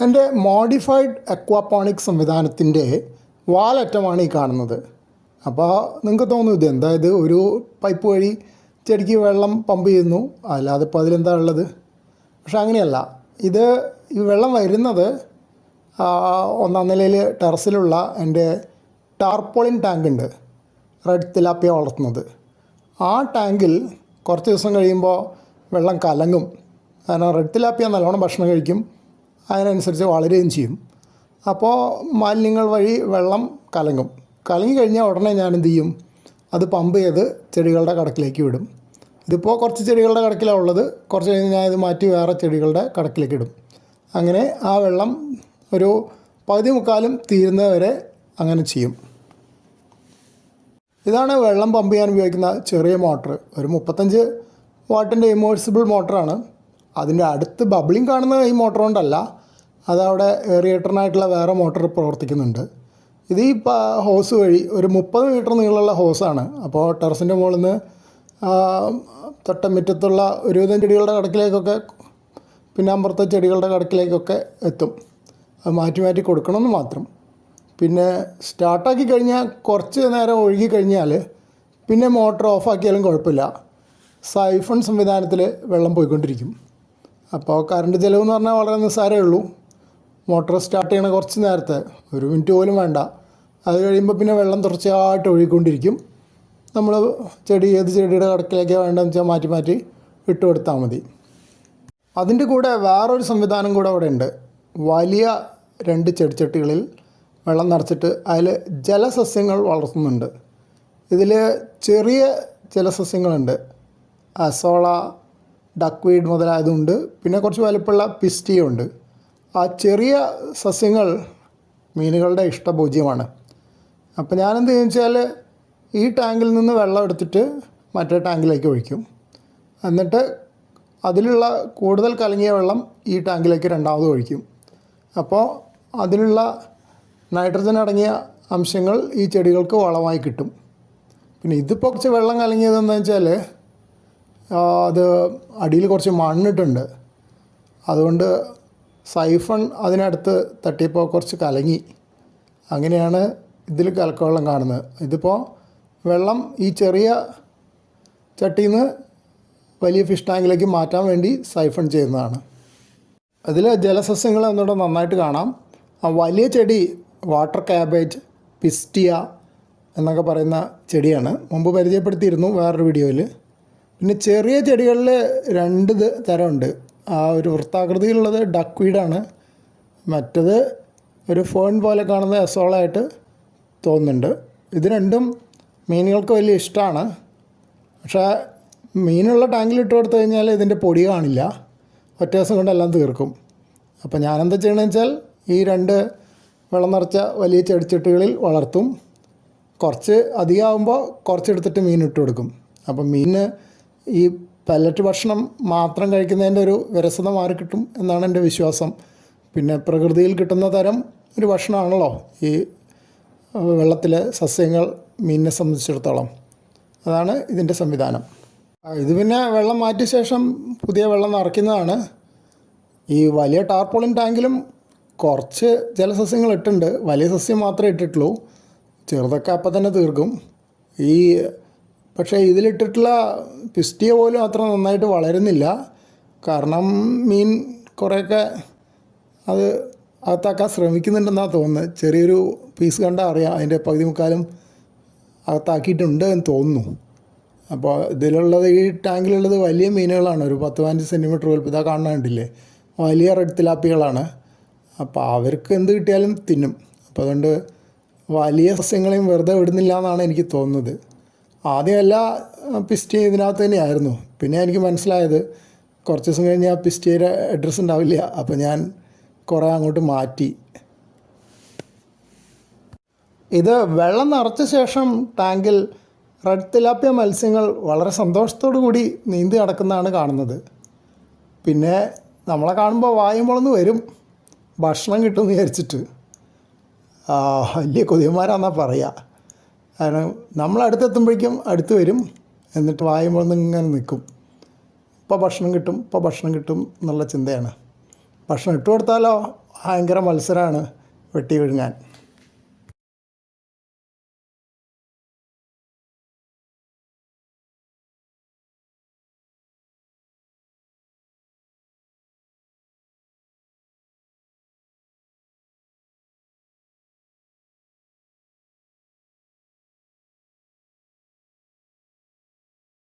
എന്റെ modified aquaponic സംവിധാനത്തിന്റെ വാലറ്റമാണ് ഈ കാണുന്നത്. അപ്പോൾ നിങ്ങൾക്ക് തോന്നും ഇത് എന്താ ഇത്? ഒരു പൈപ്പ് വഴി ചെടിക്ക് വെള്ളം പമ്പ് ചെയ്യുന്നു. അല്ലാതെ ഇപ്പോൾ അതിലെന്താ ഉള്ളത്? പക്ഷെ അങ്ങനെയല്ല. ഇത് ഈ വെള്ളം വരുന്നത് ഒന്നാം നിലയിൽ ടെറസിലുള്ള എന്റെ ടാർപോളിൻ ടാങ്ക് ഉണ്ട്. റെഡ് തിലാപ്പിയ വളർത്തുന്നത്. ആ ടാങ്കിൽ കുറച്ച് ദിവസം കഴിയുമ്പോൾ വെള്ളം കലങ്ങും. കാരണം റെഡ് തിലാപ്പിയ നല്ലോണം ഭക്ഷണം കഴിക്കും. അതിനനുസരിച്ച് വളരുകയും ചെയ്യും. അപ്പോൾ മാലിന്യങ്ങൾ വഴി വെള്ളം കലങ്ങും. കലങ്ങി കഴിഞ്ഞാൽ ഉടനെ ഞാൻ എന്ത് ചെയ്യും? അത് പമ്പ് ചെയ്ത് ചെടികളുടെ കടക്കിലേക്ക് വിടും. ഇതിപ്പോൾ കുറച്ച് ചെടികളുടെ കടക്കിലാണ് ഉള്ളത്. കുറച്ച് കഴിഞ്ഞ് ഞാൻ ഇത് മാറ്റി വേറെ ചെടികളുടെ കടക്കിലേക്ക് ഇടും. അങ്ങനെ ആ വെള്ളം ഒരു പകുതി മുക്കാലും തീരുന്നവരെ അങ്ങനെ ചെയ്യും. ഇതാണ് വെള്ളം പമ്പ് ചെയ്യാൻ ഉപയോഗിക്കുന്ന ചെറിയ മോട്ടർ. ഒരു മുപ്പത്തഞ്ച് വാട്ടിന്റെ ഇമേഴ്സിബിൾ മോട്ടറാണ്. അതിന്റെ അടുത്ത് ബബിളിങ് കാണുന്ന ഈ മോട്ടർ കൊണ്ടല്ല അതവിടെ റിയേറ്ററിനായിട്ടുള്ള വേറെ മോട്ടോർ പ്രവർത്തിക്കുന്നുണ്ട്. ഇത് ഈ ഹോസ് വഴി ഒരു മുപ്പത് മീറ്റർ നീളമുള്ള ഹോസാണ് അപ്പോൾ ടെറസിന്റെ മുകളിൽ നിന്ന് തൊട്ട മുറ്റത്തുള്ള ഒരുവിധം ചെടികളുടെ കടക്കിലേക്കൊക്കെ പിന്നെ അമ്പുറത്തെ ചെടികളുടെ കടക്കിലേക്കൊക്കെ എത്തും. അത് മാറ്റി മാറ്റി കൊടുക്കണമെന്ന് മാത്രം. പിന്നെ സ്റ്റാർട്ടാക്കി കഴിഞ്ഞാൽ കുറച്ച് നേരം ഒഴുകി കഴിഞ്ഞാൽ പിന്നെ മോട്ടർ ഓഫാക്കിയാലും കുഴപ്പമില്ല. സൈഫൺ സംവിധാനത്തിൽ വെള്ളം പോയിക്കൊണ്ടിരിക്കും. അപ്പോൾ കറണ്ട് ചിലവെന്ന് പറഞ്ഞാൽ വളരെ നിസ്സാരമേ ഉള്ളൂ. മോട്ടോർ സ്റ്റാർട്ട് ചെയ്യണ കുറച്ച് നേരത്തെ. ഒരു മിനിറ്റ് പോലും വേണ്ട. അത് കഴിയുമ്പോൾ പിന്നെ വെള്ളം തുടർച്ചയായിട്ട് ഒഴുകിക്കൊണ്ടിരിക്കും. നമ്മൾ ചെടി ഏത് ചെടിയുടെ കടക്കിലേക്കാണ് വേണ്ടതെന്ന് വെച്ചാൽ മാറ്റി മാറ്റി ഇട്ട് കൊടുത്താൽ മതി. അതിന്റെ കൂടെ വേറൊരു സംവിധാനം കൂടെ അവിടെ ഉണ്ട്. വലിയ രണ്ട് ചെടിച്ചട്ടികളിൽ വെള്ളം നിറച്ചിട്ട് അതിൽ ജലസസ്യങ്ങൾ വളർത്തുന്നുണ്ട്. ഇതിൽ ചെറിയ ജലസസ്യങ്ങളുണ്ട്. അസോള ഡക്വീഡ് മുതലായതുണ്ട്. പിന്നെ കുറച്ച് വലുപ്പമുള്ള പിസ്റ്റിയുണ്ട്. ആ ചെറിയ സസ്യങ്ങൾ മീനുകളുടെ ഇഷ്ടഭോജ്യമാണ്. അപ്പോൾ ഞാനെന്ത് വെച്ചാൽ ഈ ടാങ്കിൽ നിന്ന് വെള്ളം എടുത്തിട്ട് മറ്റേ ടാങ്കിലേക്ക് ഒഴിക്കും. എന്നിട്ട് അതിലുള്ള കൂടുതൽ കലങ്ങിയ വെള്ളം ഈ ടാങ്കിലേക്ക് രണ്ടാമത് ഒഴിക്കും. അപ്പോൾ അതിലുള്ള നൈട്രജൻ അടങ്ങിയ അംശങ്ങൾ ഈ ചെടികൾക്ക് വളമായി കിട്ടും. പിന്നെ ഇതിപ്പോൾ കുറച്ച് വെള്ളം കലങ്ങിയതെന്ന് വെച്ചാൽ അത് അടിയിൽ കുറച്ച് മണ്ണിട്ടുണ്ട്. അതുകൊണ്ട് സൈഫൺ അതിനടുത്ത് തട്ടിയപ്പോൾ കുറച്ച് കലങ്ങി. അങ്ങനെയാണ് ഇതിൽ കലക്കവെള്ളം കാണുന്നത്. ഇതിപ്പോൾ വെള്ളം ഈ ചെറിയ ചട്ടിയിൽ നിന്ന് വലിയ ഫിഷ് ടാങ്കിലേക്ക് മാറ്റാൻ വേണ്ടി സൈഫൺ ചെയ്യുന്നതാണ്. അതിൽ ജലസസ്യങ്ങൾ എന്നോട് നന്നായിട്ട് കാണാം. വലിയ ചെടി വാട്ടർ ക്യാബേജ് പിസ്റ്റിയ എന്നൊക്കെ പറയുന്ന ചെടിയാണ്. മുമ്പ് പരിചയപ്പെടുത്തിയിരുന്നു വേറൊരു വീഡിയോയിൽ പിന്നെ ചെറിയ ചെടികളിൽ രണ്ട് തരമുണ്ട്. ആ ഒരു വൃത്താകൃതിയിലുള്ളത് ഡക്വീഡാണ് മറ്റത് ഒരു ഫോൺ പോലെ കാണുന്ന എസോളായിട്ട് തോന്നുന്നുണ്ട്. ഇത് രണ്ടും മീനുകൾക്ക് വലിയ ഇഷ്ടമാണ് പക്ഷേ മീനുള്ള ടാങ്കിൽ ഇട്ട് കൊടുത്തു കഴിഞ്ഞാൽ ഇതിന്റെ പൊടി കാണില്ല. ഒറ്റ ദിവസം കൊണ്ടെല്ലാം തീർക്കും. അപ്പോൾ ഞാനെന്താ ചെയ്യണമെന്ന് വെച്ചാൽ ഈ രണ്ട് വെള്ളം നിറച്ച വലിയ ചെടിച്ചട്ടികളിൽ വളർത്തും. കുറച്ച് അധികമാകുമ്പോൾ കുറച്ചെടുത്തിട്ട് മീൻ ഇട്ട് കൊടുക്കും. അപ്പം മീനിന് ഈ പല്ലറ്റ് ഭക്ഷണം മാത്രം കഴിക്കുന്നതിന്റെ ഒരു വിരസത മാറിക്കിട്ടും എന്നാണ് എന്റെ വിശ്വാസം. പിന്നെ പ്രകൃതിയിൽ കിട്ടുന്ന തരം ഒരു ഭക്ഷണമാണല്ലോ ഈ വെള്ളത്തിലെ സസ്യങ്ങൾ മീനിനെ സംബന്ധിച്ചിടത്തോളം. അതാണ് ഇതിന്റെ സംവിധാനം. ഇത് പിന്നെ വെള്ളം മാറ്റിയ ശേഷം പുതിയ വെള്ളം നിറയ്ക്കുന്നതാണ്. ഈ വലിയ ടാർപോളിൻ ടാങ്കിലും കുറച്ച് ജലസസ്യങ്ങൾ ഇട്ടുണ്ട് വലിയ സസ്യം മാത്രമേ ഇട്ടിട്ടുള്ളൂ. ചെറുതൊക്കെ അപ്പം തന്നെ തീർക്കും. ഈ പക്ഷേ ഇതിലിട്ടിട്ടുള്ള പിസ്റ്റിയ പോലും അത്ര നന്നായിട്ട് വളരുന്നില്ല. കാരണം മീൻ കുറേയൊക്കെ അത് അകത്താക്കാൻ ശ്രമിക്കുന്നുണ്ടെന്നാണ് തോന്നുന്നത്. ചെറിയൊരു പീസ് കണ്ടാൽ അറിയാം അതിന്റെ പകുതി മുക്കാലും അകത്താക്കിയിട്ടുണ്ട് എന്ന് തോന്നുന്നു. അപ്പോൾ ഇതിലുള്ളത് ഈ ടാങ്കിലുള്ളത് വലിയ മീനുകളാണ്. ഒരു പത്ത് പതിനഞ്ച് സെന്റിമീറ്റർ വലുപ്പം. ഇതാ കാണാണ്ടില്ലേ വലിയ റെഡ് തിലാപ്പികളാണ്. അപ്പോൾ അവർക്ക് എന്ത് കിട്ടിയാലും തിന്നും. അപ്പോൾ അതുകൊണ്ട് വലിയ സസ്യങ്ങളെയും വെറുതെ വിടുന്നില്ല എന്നാണ് എനിക്ക് തോന്നുന്നത്. ആദ്യം എല്ലാ പിസ്റ്റിയും ഇതിനകത്ത് തന്നെയായിരുന്നു. പിന്നെ എനിക്ക് മനസ്സിലായത് കുറച്ച് ദിവസം കഴിഞ്ഞ് ആ പിസ്റ്റിയുടെ അഡ്രസ്സ് ഉണ്ടാവില്ല അപ്പോൾ ഞാൻ കുറേ അങ്ങോട്ട് മാറ്റി. ഇത് വെള്ളം നിറച്ച ശേഷം ടാങ്കിൽ റെഡ് തിലാപ്പിയ മത്സ്യങ്ങൾ വളരെ സന്തോഷത്തോടു കൂടി നീന്തി നടക്കുന്നതാണ് കാണുന്നത്. പിന്നെ നമ്മളെ കാണുമ്പോൾ വായുമ്പോളെന്ന് വരും ഭക്ഷണം കിട്ടുമെന്ന് വിചാരിച്ചിട്ട്. വലിയ കൊതിയന്മാരാന്നാ പറയുക കാരണം നമ്മൾ അടുത്തെത്തുമ്പോഴേക്കും അടുത്ത് വരും. എന്നിട്ട് വായുമ്പോൾ ഇങ്ങനെ നിൽക്കും. ഇപ്പോൾ ഭക്ഷണം കിട്ടും ഇപ്പോൾ ഭക്ഷണം കിട്ടും എന്നുള്ള ചിന്തയാണ്. ഭക്ഷണം ഇട്ട് കൊടുത്താലോ ഭയങ്കര മത്സരമാണ് വെട്ടി വിഴുങ്ങാൻ.